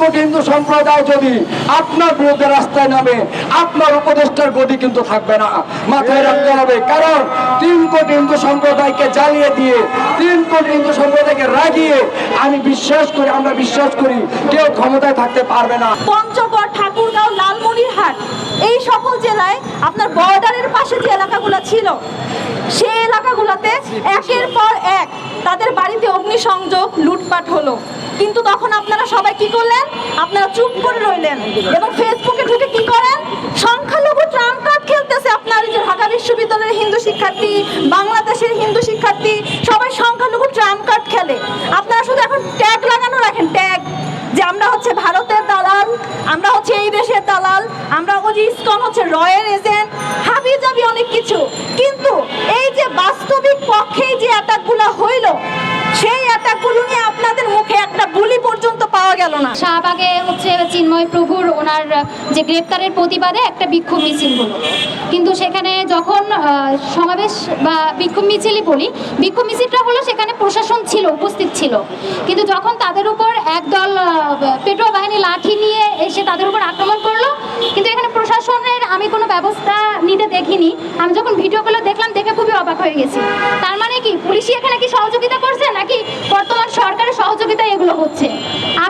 কোটি হিন্দু সম্প্রদায় যদি আপনার বিরুদ্ধে রাস্তায় নামে, আপনার উপদেষ্টার গতি কিন্তু থাকবে না। মাথায় রাখতে হবে, কারণ তিন কোটি হিন্দু সম্প্রদায়কে জ্বালিয়ে দিয়ে, তিন কোটি হিন্দু সম্প্রদায়কে রাগিয়ে আমি বিশ্বাস করি, আমরা বিশ্বাস করি কেউ ক্ষমতায় থাকতে পারবে না। পঞ্চগড়, ঠাকুরগাঁও, লালমনিরহাট, এই সকল জেলায় আপনার বর্ডারের পাশে যে এলাকাগুলো ছিল, সেই এলাকাগুলোতে একের পর এক তাদের বাড়িতে অগ্নিসংযোগ, লুটপাট হলো। কিন্তু তখন আপনারা সবাই কি করলেন? আপনারা চুপ করে রইলেন। এবং ফেসবুকে ঢুকে কি করেন? সংখ্যালঘু ট্রাম্প কার্ড খেলতেছে আপনার যে ঢাকা বিশ্ববিদ্যালয়ের হিন্দু শিক্ষার্থী, বাংলাদেশের হিন্দু শিক্ষার্থী, সবাই সংখ্যালঘু ট্রাম্প কার্ড খেলে। আপনারা শুধু এখন ট্যাগ লাগানো রাখেন, ট্যাগ, যে আমরা হচ্ছে ভারতের দালাল, আমরা হচ্ছে এই দেশের দালাল, আমরা ওই ইসকন হচ্ছে রয়ের এজেন্ট হাবি জাবি অনেক কিছু। কিন্তু এই যে বাস্তবিক পক্ষেই যে অ্যাটাকগুলো হইল না। শাহবাগে হচ্ছে চিন্ময় প্রভুর ওনার যে গ্রেপ্তারের প্রতিবাদে একটা বিক্ষোভ মিছিল হলো। কিন্তু সেখানে যখন সমাবেশ বা বিক্ষোভ মিছিলই বলি, বিক্ষোভ মিছিলটা হলো সেখানে প্রশাসন ছিল, উপস্থিত ছিল। কিন্তু যখন তাদের উপর একদল পেট্রোল বাহিনী লাঠি নিয়ে এসে তাদের উপর আক্রমণ করল, কিন্তু এখানে প্রশাসনের আমি কোনো ব্যবস্থা নিতে দেখিনি। আমি যখন ভিডিওগুলো দেখলাম, দেখে খুবই অবাক হয়ে গেছি। তার মানে কি, পুলিশই এখানে কি সহযোগিতা করছে, নাকি বর্তমান সরকারের সহযোগিতায় এগুলো হচ্ছে?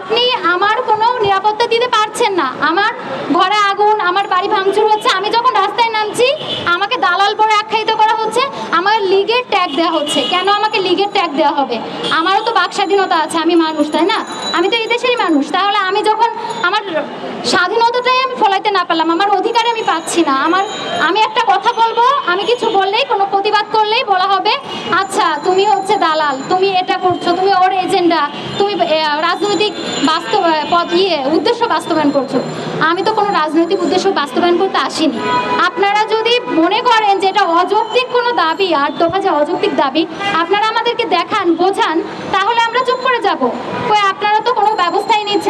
আপনি আমার কোনো নিরাপত্তা দিতে পারছেন না। আমার ঘরে আগুন, আমার বাড়ি ভাঙচুর হচ্ছে। আমি যখন রাস্তায় নামছি, আমাকে দালাল পরে আখ্যায়িত করা হচ্ছে, আমার লিগের ট্যাগ দেওয়া হচ্ছে। কেন আমাকে লিগের ট্যাগ দেওয়া হবে? আমারও তো বাক স্বাধীনতা আছে, আমি মানুষ, তাই না? আমি তো এই দেশেরই মানুষ, তাহলে আমি যখন আমার স্বাধীনতাটাই আমি ফলাইতে না পারলাম, আমার অধিকারে আমি পাচ্ছি না। আমার, আমি একটা কথা বলব, আমি কিছু বললেই কোনো করলেই বলা হবে আচ্ছা তুমি হচ্ছে দালাল, তুমি এটা করছ, তুমি ওর এজেন্ডা তুমি রাজনৈতিক বাস্তব পদ ইয়ে উদ্দেশ্য বাস্তবায়ন করছ। আমি তো কোনো রাজনৈতিক উদ্দেশ্য বাস্তবায়ন করতে আসিনি। আপনারা যদি মনে করেন যে এটা অযৌক্তিক কোনো দাবি, আর দফা যে অযৌক্তিক দাবি, আপনারা আমাদেরকে দেখান, বোঝান, তাহলে আমরা চুপ করে যাব কই আপনারা তো কোনো ব্যবস্থাই নিচ্ছেন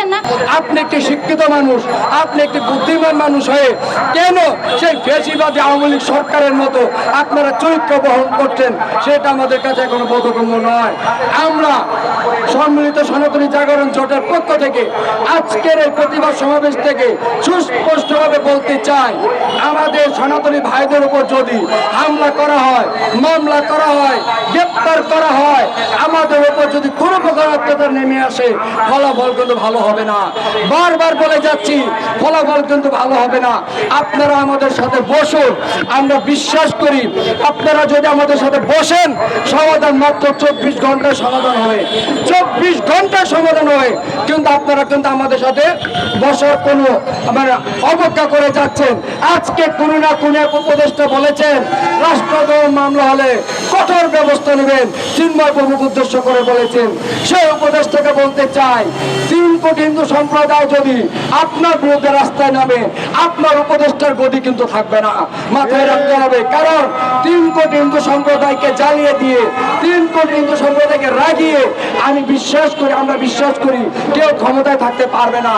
আপনি একটি শিক্ষিত মানুষ, আপনি একটি বুদ্ধিমান মানুষ হয়ে কেন সেই ফেসিবাদী আওয়ামী লীগ সরকারের মতো আপনারা চরিত্র বহন করছেন? সেটা আমাদের কাছে এখনও বোধগম্য নয়। আমরা সম্মিলিত সনাতনী জাগরণ জোটের পক্ষ থেকে আজকের এই প্রতিবাদ সমাবেশ থেকে সুস্পষ্টভাবে বলতে চাই, আমাদের সনাতনী ভাইদের উপর যদি হামলা করা হয়, মামলা করা হয়, গ্রেপ্তার করা হয়, আমাদের উপর যদি কোনো প্রকার অত্যাচার নেমে আসে, ফলাফল কিন্তু ভালো হবে না। বারবার বলে যাচ্ছি, ফলাফল কিন্তু ভালো হবে না। আপনারা আমাদের সাথে বসুন, আমরা বিশ্বাস করি, আপনারা যদি আমাদের সাথে বসেন, সমাধান মাত্র চব্বিশ ঘন্টায় সমাধান হবে। চব্বিশ ঘন্টায় সমাধান হবে কিন্তু আপনারা কিন্তু আমাদের সাথে বসার কোনো মানে অবজ্ঞা করে যাচ্ছেন। আজকে কোনো না কোনো এক উপদেষ্টা বলেছেন, রাষ্ট্রদ্রোহ মামলা হলে কঠোর ব্যবস্থা নেবেন। চিন্ময় প্রমুখ উদ্দেশ্য করে বলেছেন। সেই উপদেষ্টাকে বলতে চাই, তিন কোটি হিন্দু সম্প্রদায় যদি আপনার বিরুদ্ধে রাস্তায় নামে, আপনার উপদেষ্টার গতি কিন্তু থাকবে না। মাথায় রাখতে হবে। কারণ তিন কোটি হিন্দু সম্প্রদায়কে জ্বালিয়ে দিয়ে, তিন কোটি হিন্দু সম্প্রদায়কে রাগিয়ে, আমি বিশ্বাস করি, আমরা বিশ্বাস করি, কেউ ক্ষমতায় থাকতে পারবে না।